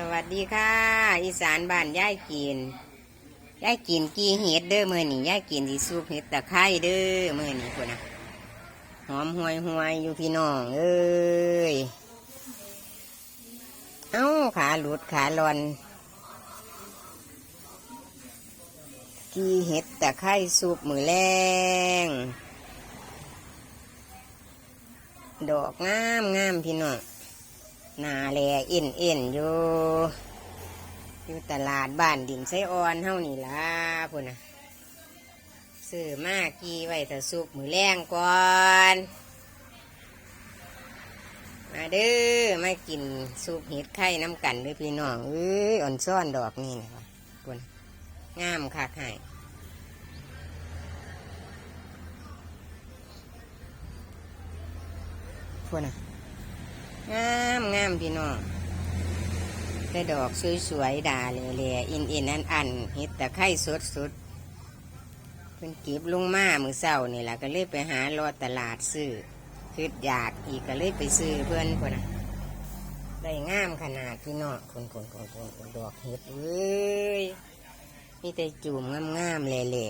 สวัสดีค่ะ อีสานบ้านย่ายกินย่ายกินกีเห็ดเด้อมื่อนี่ย่ายกินสีซุปเห็ดตะไคร้เด้อมื่อนี่คนนะหอมห่วยห่วยอยู่พี่น้องเอ้ยเอ้าขาหลุดขาลอนกีเห็ดตะไคร้ซุปมือแรงดอกงามงามพี่น้อง นาแลเอ็นเอ็นอยู่อยู่ตลาดบ้านดินไซออนเฮานี่ล่ะพุ่นน่ะซื้อมากีไว้แต่ซุปมือแรงก่อนมาเด้อมากินซุปเห็ดไข่น้ำกันด้วยพี่น้องเอ้ยอ่อนซ่อนดอกนี่นะพุ่นงามคักให้พุ่นน่ะ งามงามพี่น้องได้ดอกสวยๆด่าเลยเลยอินอินอันอันเห็ดตะไคร้สดสดๆเพิ่นเก็บลงมามือเศร้านี่แหละก็เลยไปหารอตลาดซื้อคืดอยากอีกก็เลยไปซื้อเพื่อนคนน่ะได้งามขนาดพี่น้องคนคนคนคนคนดอกเห็ดเว้ยมีแต่จุ่มงามๆแหล่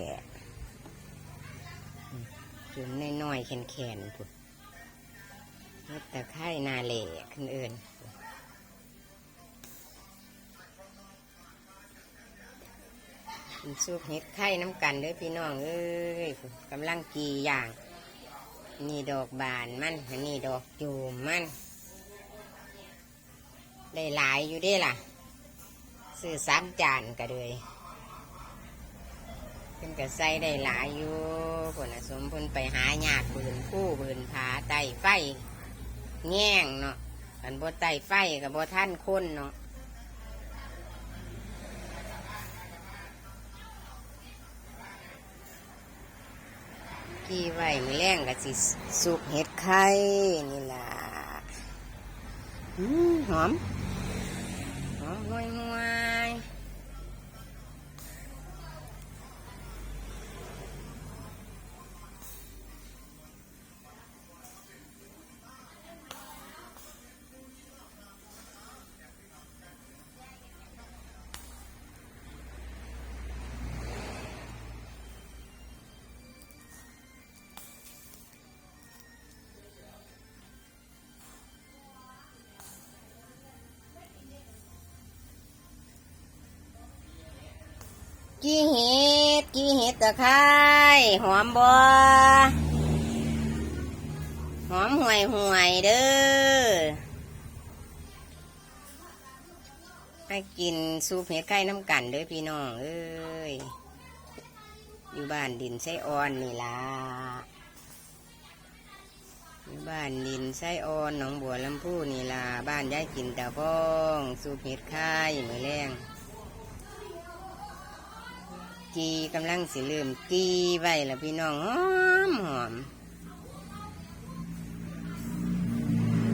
ๆจุ่มน้อยๆแข็งๆพุ่น เฮ็ดตะไคร่นาเล่ขึ้นเอินกินซุปเห็ดไข่น้ำกันเด้อพี่น้องเอ้ยกำลังกี่อย่าง นี่ดอกบานมันนนี้ดอกจูมมันได้หลายอยู่ด้ล่ะ ซื้อสามจานก็เลยเพิ่นก็ใส่ได้หลายอยู่คนน่ะสมเพิ่นไปหาหยาดบืนผู้บืนผาไต่ไฟ แง่งเนาะกันบ่ไต่ไฟกับบ่ท่านคนเนาะกี่ไว้มือแรงกับสิสุกเห็ดไข่นี่ล่ะอืมหอม หอมห่วย กี่เห็ดกี่เห็ดตะไคร้หอมบ่หอมห่วยห่วยเด้อให้กินซุปเห็ดไข่น้ำกันเด้อพี่น้องเอ้ยอยู่บ้านดินไส้อ่อนนี่ล่ะอยู่บ้านดินไส้อ่อนหนองบัวลำพูนี่ล่ะบ้านยายกินตะพ้องซุปเห็ดไข่มือแรง กีกำลังสิเริ่มกีไว้ละพี่น้องหอมหอม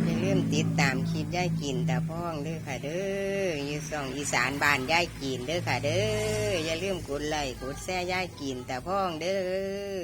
อย่าลืมติดตามคลิปย่ายกินตาพ้องเด้อค่ะเด้ออยู่ส่องอีสานบ้านย่ายกินเด้อค่ะเด้ออย่าลืมกดไลค์กดแชร์ย่ายกินตาพ้องเด้อ